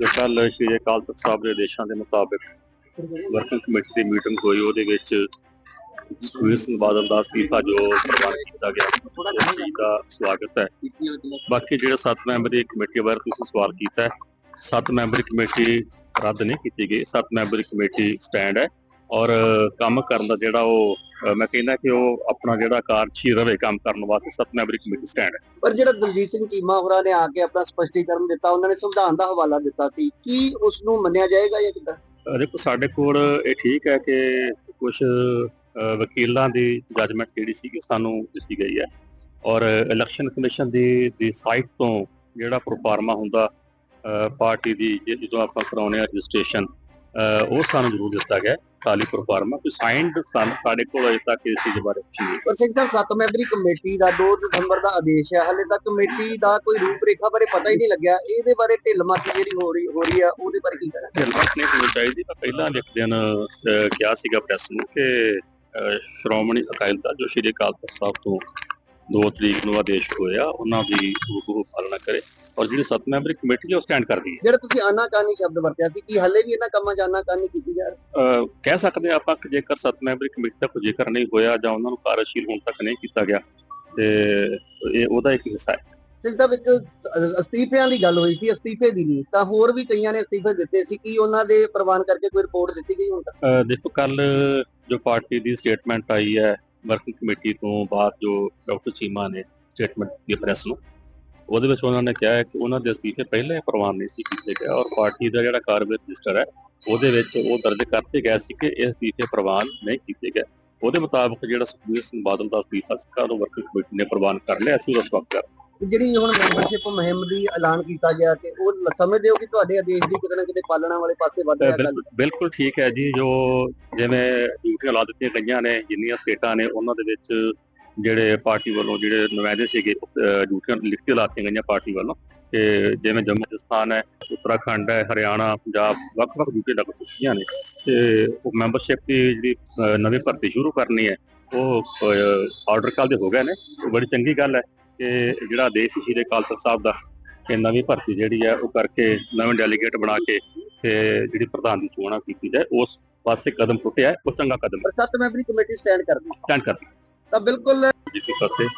ਜੋ ਕੱਲ ਸ਼੍ਰੀ ਅਕਾਲ ਤਖਤ ਸਾਹਿਬ ਦੇ ਆਦੇਸ਼ਾਂ ਦੇ ਮੁਤਾਬਕ ਵਰਕਿੰਗ ਕਮੇਟੀ ਦੀ ਮੀਟਿੰਗ ਹੋਈ, ਉਹਦੇ ਵਿੱਚ ਸੁਖਬੀਰ ਸਿੰਘ ਬਾਦਲ ਦਾ ਅਸਤੀਫਾ ਜੋ ਪ੍ਰਵਾਨ ਕੀਤਾ ਗਿਆ, ਉਸ ਚੀਜ਼ ਦਾ ਸਵਾਗਤ ਹੈ। ਬਾਕੀ ਜਿਹੜਾ ਸੱਤ ਮੈਂਬਰੀ ਕਮੇਟੀ ਬਾਰੇ ਤੁਸੀਂ ਸਵਾਲ ਕੀਤਾ ਹੈ 7 ਮੈਂਬਰੀ ਕਮੇਟੀ ਰੱਦ ਨਹੀਂ ਕੀਤੀ ਗਈ, ਸੱਤ ਮੈਂਬਰੀ ਕਮੇਟੀ ਸਟੈਂਡ ਹੈ ਔਰ ਕੰਮ ਕਰਨ ਦਾ ਜਿਹੜਾ ਉਹ ਮੈਂ ਕਹਿੰਦਾ ਕਿ ਉਹ ਆਪਣਾ ਜਿਹੜਾ ਕਾਰਜਸ਼ੀਲ ਰਵੇ ਕੰਮ ਕਰਨ ਵਾਸਤੇ 7 ਮੈਂਬਰੀ ਕਮੇਟੀ ਸਟੈਂਡ ਹੈ। ਪਰ ਜਿਹੜਾ ਦਲਜੀਤ ਸਿੰਘ ਚੀਮਾ ਹੋਰਾਂ ਨੇ ਆ ਕੇ ਆਪਣਾ ਸਪਸ਼ਟੀਕਰਨ ਦਿੱਤਾ ਉਹਨਾਂ ਨੇ ਸੰਵਿਧਾਨ ਦਾ ਹਵਾਲਾ ਦਿੱਤਾ ਸੀ ਕੀ ਉਸ ਨੂੰ ਮੰਨਿਆ ਜਾਏਗਾ ਜਾਂ ਕਿੱਦਾਂ? ਦੇਖੋ ਸਾਡੇ ਕੋਲ ਇਹ ਠੀਕ ਹੈ ਕਿ ਕੁਝ ਵਕੀਲਾਂ ਦੀ ਜਜਮੈਂਟ ਜਿਹੜੀ ਸੀ ਉਹ ਸਾਨੂੰ ਦਿੱਤੀ ਗਈ ਹੈ ਔਰ ਇਲੈਕਸ਼ਨ ਕਮਿਸ਼ਨ ਦੀ ਦੀ ਸਾਈਟ ਤੋਂ ਜਿਹੜਾ ਪ੍ਰੋਫਾਰਮਾ ਹੁੰਦਾ ਪਾਰਟੀ ਦੀ ਜਦੋਂ ਆਪਾਂ ਕਰਾਉਨੇ ਆ ਰਜਿਸਟ੍ਰੇਸ਼ਨ ਉਹ ਸਾਨੂੰ ਜ਼ਰੂਰ ਦਿੱਤਾ ਗਿਆ ਖਾਲੀ ਪ੍ਰੋਫਾਰਮਾ ਕੋਈ ਸਾਈਨਡ ਸਾਨੂੰ ਸਾਡੇ ਕੋਲ ਅਜੇ ਤੱਕ ਇਸ ਚੀਜ਼ ਬਾਰੇ ਕੁਝ ਨਹੀਂ। ਪਰ ਸਿੰਘ ਸਾਹਿਬ ਸੱਤ ਮੈਂਬਰੀ ਕਮੇਟੀ ਦਾ 2 ਦਸੰਬਰ ਦਾ ਆਦੇਸ਼ ਹੈ ਹਾਲੇ ਤੱਕ ਕਮੇਟੀ ਦਾ ਕੋਈ ਰੂਪਰੇਖਾ ਬਾਰੇ ਪਤਾ ਹੀ ਨਹੀਂ ਲੱਗਿਆ। ਇਹਦੇ ਬਾਰੇ ਢਿੱਲ ਮੱਤ ਜਿਹੜੀ ਹੋ ਰਹੀ ਹੋ ਰਹੀ ਆ ਉਹਦੇ ਬਾਰੇ ਕੀ ਕਹਿਣਾ? ਹਿਲਮਤ ਨਹੀਂ ਹੋਣੀ ਚਾਹੀਦੀ ਮੈਂ ਪਹਿਲਾਂ ਇੱਕ ਦਿਨ ਕਿਹਾ ਸੀਗਾ ਪ੍ਰੈਸ ਨੂੰ ਕਿ ਸ਼੍ਰੋਮਣੀ ਅਕਾਲੀ ਦਲ ਜੋ ਸ਼੍ਰੀ ਅਕਾਲ ਤਖਤ ਸਾਹਿਬ ਤੋਂ 2 ਤਰੀਕ ਨੂੰ ਆਦੇਸ਼ ਹੋਇਆ ਉਹਨਾਂ ਦੀ ਹੂਬਹੂ ਪਾਲਣਾ ਕਰੇ। ਔਰ ਜਿਹੜੀ ਸੱਤ ਮੈਂਬਰੀ ਕਮੇਟੀ ਹੈ ਉਹ ਸਟੈਂਡ ਕਰਦੀ ਹੈ। ਜਿਹੜਾ ਤੁਸੀਂ ਆਨਾਕਾਨੀ ਸ਼ਬਦ ਵਰਤਿਆ ਸੀ ਕਿ ਹਾਲੇ ਵੀ ਇਹਨਾਂ ਕੰਮਾਂ 'ਚ ਆਨਾਕਾਨੀ ਕੀਤੀ ਜਾ ਰਹੀ? ਅਹ, ਕਹਿ ਸਕਦੇ ਹਾਂ ਆਪਾਂ ਕਿ ਜੇਕਰ ਸੱਤ ਮੈਂਬਰੀ ਕਮੇਟੀ ਦਾ ਕੋਈ ਜ਼ਿਕਰ ਨਹੀਂ ਹੋਇਆ ਜਾਂ ਉਹਨਾਂ ਨੂੰ ਕਾਰਜਸ਼ੀਲ ਹੋਣ ਤੱਕ ਨਹੀਂ ਕੀਤਾ ਗਿਆ ਤੇ ਇਹ ਉਹਦਾ ਇੱਕ ਹਿੱਸਾ ਹੈ। ਸਿੰਘ ਸਾਹਿਬ ਇੱਕ ਅ- ਅਸਤੀਫਿਆਂ ਦੀ ਗੱਲ ਹੋਈ ਸੀ ਅਸਤੀਫੇ ਦੀ ਨਹੀਂ ਤਾਂ ਹੋਰ ਵੀ ਕਈਆਂ ਨੇ ਅਸਤੀਫੇ ਦਿੱਤੇ ਸੀ ਕਿ ਉਹਨਾਂ ਦੇ ਪ੍ਰਵਾਨ ਕਰਕੇ ਕੋਈ ਰਿਪੋਰਟ ਦਿੱਤੀ ਗਈ ਹੁਣ ਤੱਕ? ਅਹ, ਦੇਖੋ ਕੱਲ ਜੋ ਪਾਰਟੀ ਦੀ ਸਟੇਟਮੈਂਟ ਆਈ ਹੈ ਵਰਕਿੰਗ ਕਮੇਟੀ ਤੋਂ ਬਾਅਦ ਜੋ ਡਾਕਟਰ ਚੀਮਾ ਨੇ ਸਟੇਟਮੈਂਟ ਦਿੱਤੀ ਪ੍ਰੈਸ ਨੂੰ ਉਹਦੇ ਵਿੱਚ ਉਹਨਾਂ ਨੇ ਕਿਹਾ ਹੈ ਕਿ ਉਹਨਾਂ ਦੇ ਅਸਤੀਫੇ ਪਹਿਲਾਂ ਹੀ ਪ੍ਰਵਾਨ ਨਹੀਂ ਸੀ ਕੀਤੇ ਗਏ ਔਰ ਪਾਰਟੀ ਦਾ ਜਿਹੜਾ ਕਾਰਵਾਈ ਰਜਿਸਟਰ ਹੈ ਉਹਦੇ ਵਿੱਚ ਉਹ ਦਰਜ ਕਰਤੇ ਗਏ ਸੀ ਕਿ ਇਹ ਅਸਤੀਫੇ ਪ੍ਰਵਾਨ ਨਹੀਂ ਕੀਤੇ ਗਏ। ਉਹਦੇ ਮੁਤਾਬਕ ਜਿਹੜਾ ਸੁਖਬੀਰ ਸਿੰਘ ਬਾਦਲ ਦਾ ਅਸਤੀਫਾ ਸੀ ਉਹ ਵਰਕਿੰਗ ਕਮੇਟੀ ਨੇ ਪ੍ਰਵਾਨ ਕਰ ਲਿਆ ਅਸੀਂ ਉਹਦਾ ਸਵਾਗਤ ਕਰ ਤੇ ਜਿਹੜੀ ਹੁਣ ਮੈਂਬਰਸ਼ਿਪ ਮੁਹਿੰਮ ਦੀ ਐਲਾਨ ਕੀਤਾ ਗਿਆ ਕਿ ਉਹ ਸਮਝਦੇ ਹੋ ਕਿ ਤੁਹਾਡੇ ਆਦੇਸ਼ ਦੀ ਕਿਤੇ ਨਾ ਕਿਤੇ ਪਾਲਣਾ ਵਾਲੇ ਪਾਸੇ ਵੱਧ ਰਿਹਾ ਬਿਲਕੁਲ ਬਿਲਕੁਲ ਠੀਕ ਹੈ ਜੀ ਜੋ ਜਿਵੇਂ ਡਿਊਟੀਆਂ ਲਾ ਦਿੱਤੀਆਂ ਗਈਆਂ ਨੇ ਜਿੰਨੀਆਂ ਸਟੇਟਾਂ ਨੇ ਉਹਨਾਂ ਦੇ ਵਿੱਚ ਜਿਹੜੇ ਪਾਰਟੀ ਵੱਲੋਂ ਜਿਹੜੇ ਨੁਮਾਇੰਦੇ ਸੀਗੇ ਡਿਊਟੀਆਂ ਲਿਖਤੀ ਲਾਤੀਆਂ ਗਈਆਂ ਪਾਰਟੀ ਵੱਲੋਂ। ਤੇ ਜਿਵੇਂ ਜੰਮੂ ਰਾਜਸਥਾਨ ਹੈ ਉੱਤਰਾਖੰਡ ਹੈ ਹਰਿਆਣਾ ਪੰਜਾਬ ਵੱਖ-ਵੱਖ ਡਿਊਟੀ ਲੱਗ ਚੁੱਕੀਆਂ ਨੇ। ਤੇ ਉਹ ਮੈਂਬਰਸ਼ਿਪ ਦੀ ਜਿਹੜੀ ਨਵੀਂ ਭਰਤੀ ਸ਼ੁਰੂ ਕਰਨੀ ਹੈ ਉਹ ਆਰਡਰ ਕੱਲ ਦੇ ਹੋ ਗਏ ਨੇ। ਉਹ ਬੜੀ ਚੰਗੀ ਗੱਲ ਹੈ ਕਿ ਜਿਹੜਾ ਆਦੇਸ਼ ਸੀ ਅਕਾਲ ਤਖਤ ਸਾਹਿਬ ਦਾ ਕਿ ਨਵੀਂ ਭਰਤੀ ਜਿਹੜੀ ਹੈ ਉਹ ਕਰਕੇ ਨਵੇਂ ਡੈਲੀਗੇਟ ਬਣਾ ਕੇ ਤੇ ਜਿਹੜੀ ਪ੍ਰਧਾਨ ਦੀ ਚੋਣਾਂ ਕੀਤੀ ਜਾਏ ਉਸ ਪਾਸੇ ਕਦਮ ਪੁੱਟਿਆ ਹੈ, ਉਹ ਚੰਗਾ ਕਦਮ ਪਰ ਸੱਤ ਮੈਂਬਰੀ ਕਮੇਟੀ ਸਟੈਂਡ ਕਰਦੀ ਸਟੈਂਡ ਕਰਦੀ ਤਾਂ ਬਿਲਕੁਲ ਜੀ ਕੀ ਫਤਿਹ